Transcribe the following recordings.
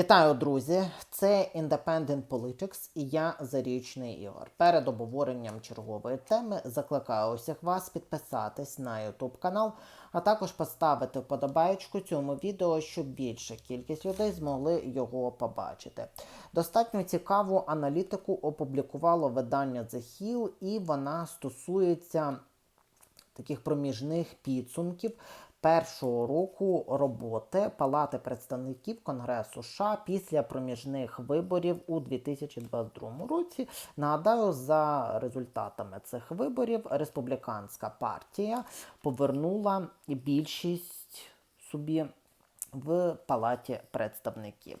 Вітаю, друзі! Це Independent Politics і я Зарічний Ігор. Перед обговоренням чергової теми закликаю усіх вас підписатись на YouTube канал, а також поставити вподобаєчку цьому відео, щоб більша кількість людей змогли його побачити. Достатньо цікаву аналітику опублікувало видання The Hill, і вона стосується таких проміжних підсумків першого року роботи Палати представників Конгресу США після проміжних виборів у 2022 році. Нагадаю, за результатами цих виборів республіканська партія повернула більшість собі. В палаті представників.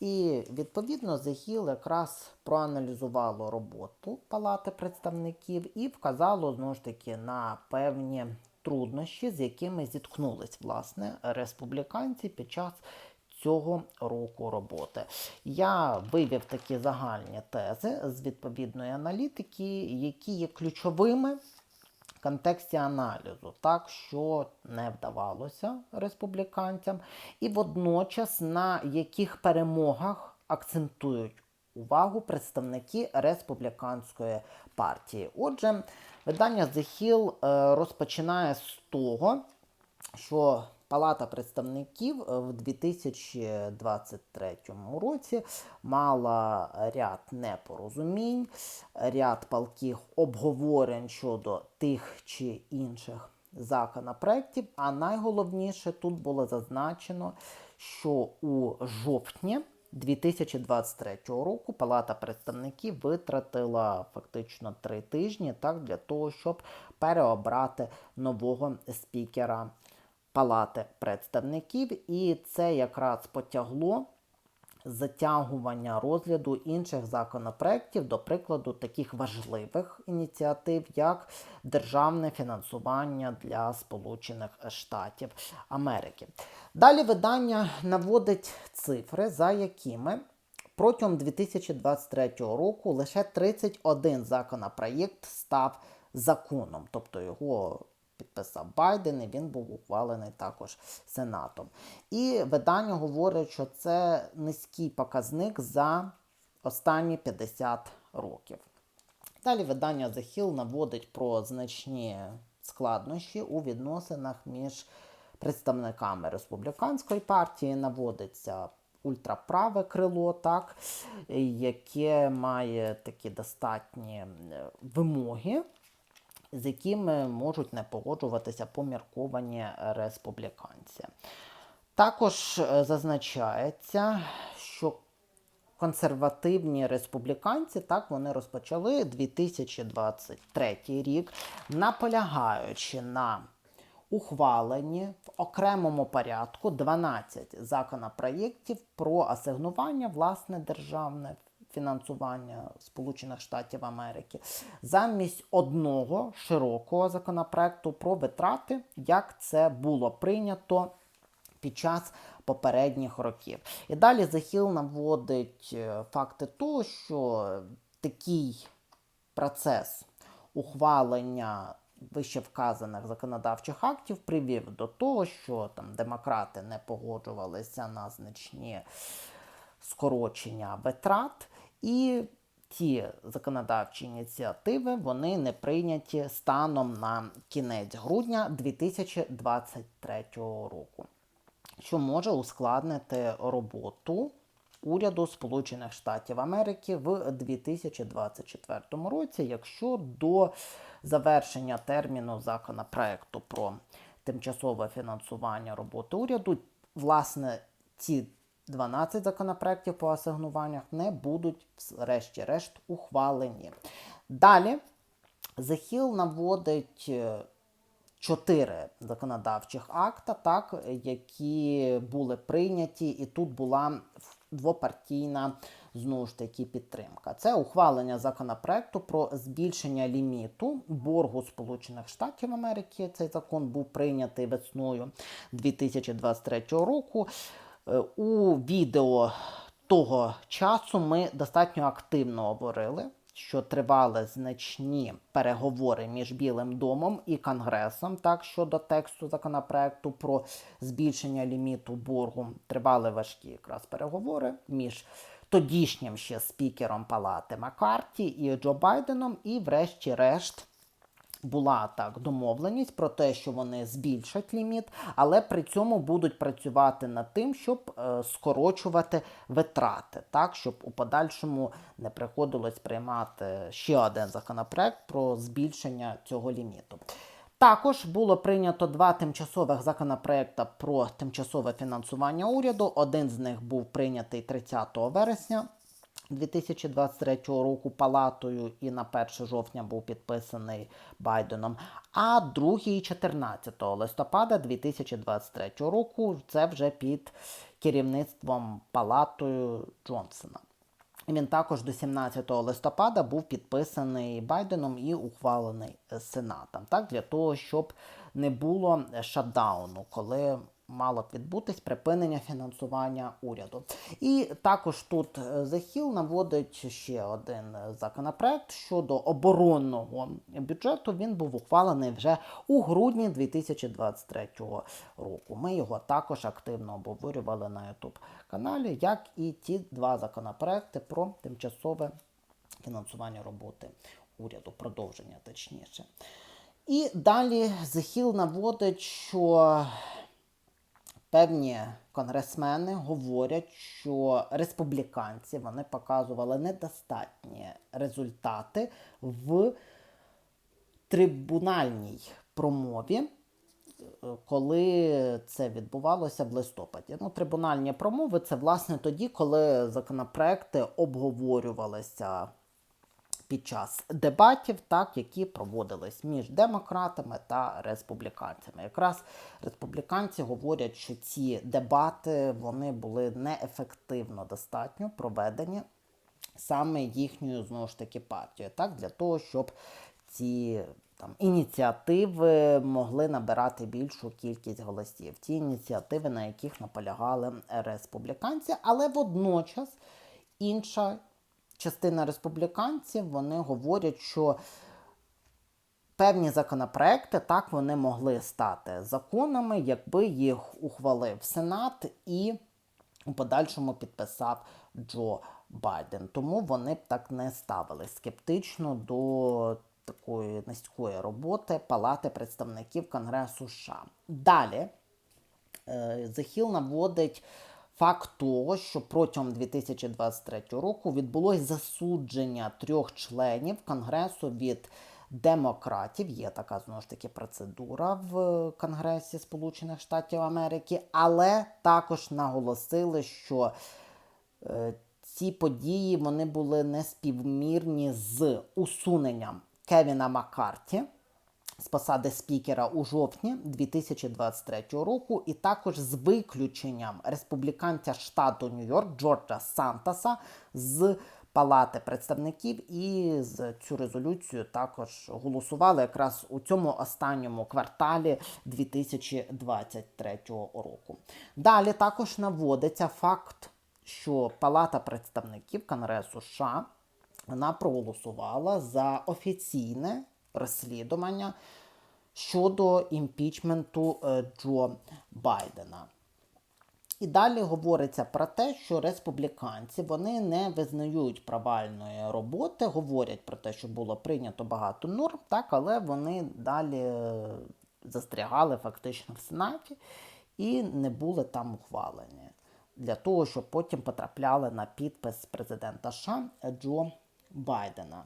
І відповідно ЗЕХІЛ якраз проаналізувало роботу Палати представників і вказало знову ж таки на певні труднощі, з якими зіткнулись власне республіканці під час цього року роботи. Я вивів такі загальні тези з відповідної аналітики, які є ключовими. В контексті аналізу, так що не вдавалося республіканцям, і водночас на яких перемогах акцентують увагу представники республіканської партії. Отже, видання The Hill е, розпочинає з того, що Палата представників в 2023 році мала ряд непорозумінь, ряд палких обговорень щодо тих чи інших законопроєктів. А найголовніше тут було зазначено, що у жовтні 2023 року Палата представників витратила фактично три тижні так, для того, щоб переобрати нового спікера Палати представників, і це якраз потягло затягування розгляду інших законопроєктів, до прикладу, таких важливих ініціатив, як державне фінансування для Сполучених Штатів Америки. Далі видання наводить цифри, за якими протягом 2023 року лише 31 законопроєкт став законом, тобто його підписав Байден, і він був ухвалений також Сенатом. І видання говорить, що це низький показник за останні 50 років. Далі видання The Hill наводить про значні складнощі у відносинах між представниками республіканської партії, наводиться ультраправе крило, так, яке має такі достатні вимоги з якими можуть не погоджуватися помірковані республіканці. Також е, зазначається, що консервативні республіканці так вони розпочали 2023 рік, наполягаючи на ухваленні в окремому порядку 12 законопроєктів про асигнування власне державне фінансування Сполучених Штатів Америки замість одного широкого законопроекту про витрати, як це було прийнято під час попередніх років. І далі Захіл наводить е, факти того, що такий процес ухвалення вище вказаних законодавчих актів привів до того, що там демократи не погоджувалися на значні скорочення витрат. І ті законодавчі ініціативи вони не прийняті станом на кінець грудня 2023 року, що може ускладнити роботу уряду Сполучених Штатів Америки в 2024 році, якщо до завершення терміну законопроекту про тимчасове фінансування роботи уряду, власне, ці 12 законопроєктів по асигнуваннях не будуть, врешті-решт, ухвалені. Далі Захіл наводить е, чотири законодавчих акта, так, які були прийняті, і тут була двопартійна знову ж таки підтримка. Це ухвалення законопроекту про збільшення ліміту боргу Сполучених Штатів Америки. Цей закон був прийнятий весною 2023 року. Е, у відео того часу ми достатньо активно говорили що тривали значні переговори між Білим домом і Конгресом, так щодо тексту законопроекту про збільшення ліміту боргу. Тривали важкі якраз переговори між тодішнім ще спікером Палати Маккарті і Джо Байденом, і, врешті-решт. Була так домовленість про те, що вони збільшать ліміт, але при цьому будуть працювати над тим, щоб е, скорочувати витрати, так щоб у подальшому не приходилось приймати ще один законопроект про збільшення цього ліміту. Також було прийнято два тимчасових законопроекти про тимчасове фінансування уряду. Один з них був прийнятий 30 вересня 2023 року палатою і на 1 жовтня був підписаний Байденом. А другий 14 листопада 2023 року це вже під керівництвом палатою Джонсона. Він також до 17 листопада був підписаний Байденом і ухвалений Сенатом, так для того, щоб не було шатдауну, коли мало б відбутись припинення фінансування уряду. І також тут Захіл наводить ще один законопроект щодо оборонного бюджету. Він був ухвалений вже у грудні 2023 року. Ми його також активно обговорювали на YouTube каналі, як і ті два законопроекти про тимчасове фінансування роботи уряду, продовження точніше. І далі Захіл наводить, що певні конгресмени говорять, що республіканці вони показували недостатні результати в трибунальній промові. Коли це відбувалося в листопаді. Ну, Трибунальні промови це власне тоді, коли законопроекти обговорювалися під час дебатів, так, які проводились між демократами та республіканцями. Якраз республіканці говорять, що ці дебати вони були неефективно достатньо проведені саме їхньою знову ж таки партією, так, для того, щоб ці там ініціативи могли набирати більшу кількість голосів. Ті ініціативи, на яких наполягали республіканці, але водночас інша частина республіканців вони говорять, що певні законопроекти так вони могли стати законами, якби їх ухвалив Сенат і у подальшому підписав Джо Байден. Тому вони б так не ставили скептично до такої низької роботи Палати представників Конгресу США. Далі е, Захіл наводить факт того, що протягом 2023 року відбулось засудження трьох членів Конгресу від демократів. Є така знову ж таки процедура в Конгресі Сполучених Штатів Америки, але також наголосили, що е, ці події вони були неспівмірні з усуненням Кевіна Маккарті з посади спікера у жовтні 2023 року, і також з виключенням республіканця штату Нью-Йорк Джорджа Сантаса з Палати представників і з цю резолюцію також голосували якраз у цьому останньому кварталі 2023 року. Далі також наводиться факт, що Палата представників Конгресу США вона проголосувала за офіційне розслідування щодо імпічменту е, Джо Байдена. І далі говориться про те, що республіканці вони не визнають провальної роботи, говорять про те, що було прийнято багато норм, так, але вони далі е, застрягали фактично в Сенаті і не були там ухвалені для того, щоб потім потрапляли на підпис президента США Джо Байдена.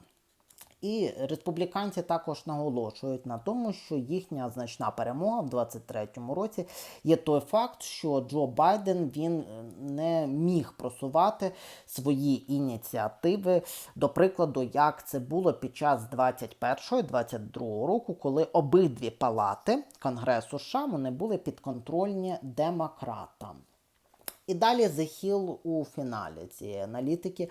І республіканці також наголошують на тому, що їхня значна перемога в 2023 році є той факт, що Джо Байден він е, не міг просувати свої ініціативи, до прикладу, як це було під час 21-22 року, коли обидві палати Конгресу США вони були підконтрольні демократам. І далі захіл у фіналі цієї аналітики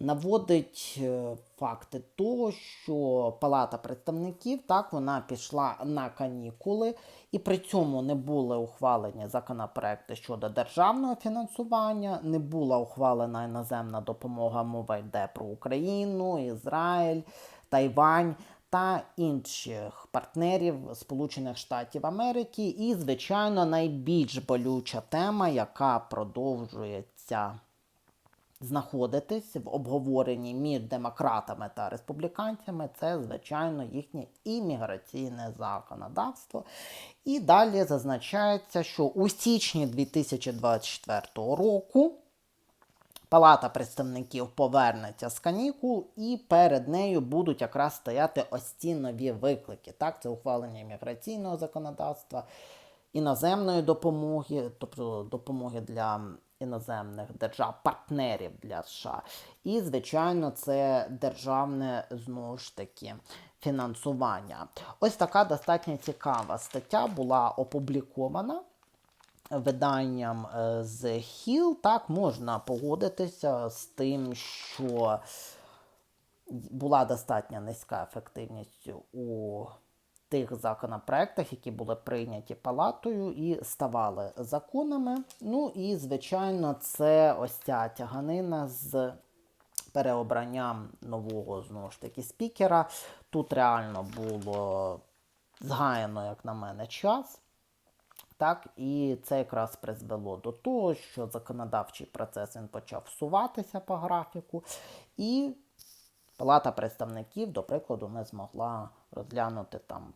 наводить е, факти того, що Палата представників так вона пішла на канікули, і при цьому не були ухвалені законопроекти щодо державного фінансування, не була ухвалена іноземна допомога. Мова йде про Україну, Ізраїль, Тайвань. Та інших партнерів Сполучених Штатів Америки, і, звичайно, найбільш болюча тема, яка продовжується знаходитись в обговоренні між демократами та республіканцями, це, звичайно, їхнє імміграційне законодавство. І далі зазначається, що у січні 2024 року. Палата представників повернеться з канікул, і перед нею будуть якраз стояти ось ці нові виклики. Так, це ухвалення імміграційного законодавства, іноземної допомоги, тобто допомоги для іноземних держав, партнерів для США. І, звичайно, це державне знову ж таки фінансування. Ось така достатньо цікава стаття була опублікована виданням е, з Hill, так можна погодитися з тим, що була достатньо низька ефективність у тих законопроектах, які були прийняті палатою і ставали законами. Ну і, звичайно, це ось ця тяганина з переобранням нового знову ж таки спікера. Тут реально було згаяно, як на мене, час. Так, і це якраз призвело до того, що законодавчий процес він почав всуватися по графіку, і Палата представників, до прикладу, не змогла розглянути там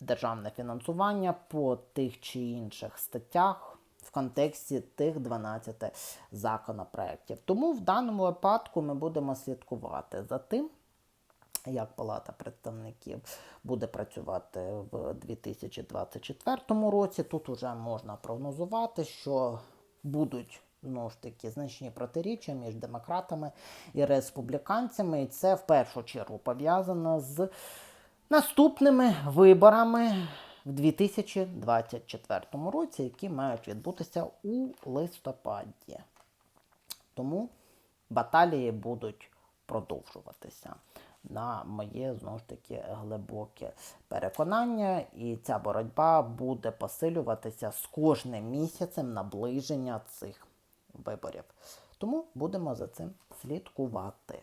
державне фінансування по тих чи інших статтях в контексті тих 12 законопроєктів. Тому в даному випадку ми будемо слідкувати за тим як Палата представників буде працювати в 2024 році. Тут вже можна прогнозувати, що будуть знову ж таки значні протиріччя між демократами і республіканцями, і це в першу чергу пов'язано з наступними виборами. В 2024 році, які мають відбутися у листопаді. Тому баталії будуть продовжуватися на моє знову ж таки глибоке переконання, і ця боротьба буде посилюватися з кожним місяцем наближення цих виборів. Тому будемо за цим слідкувати.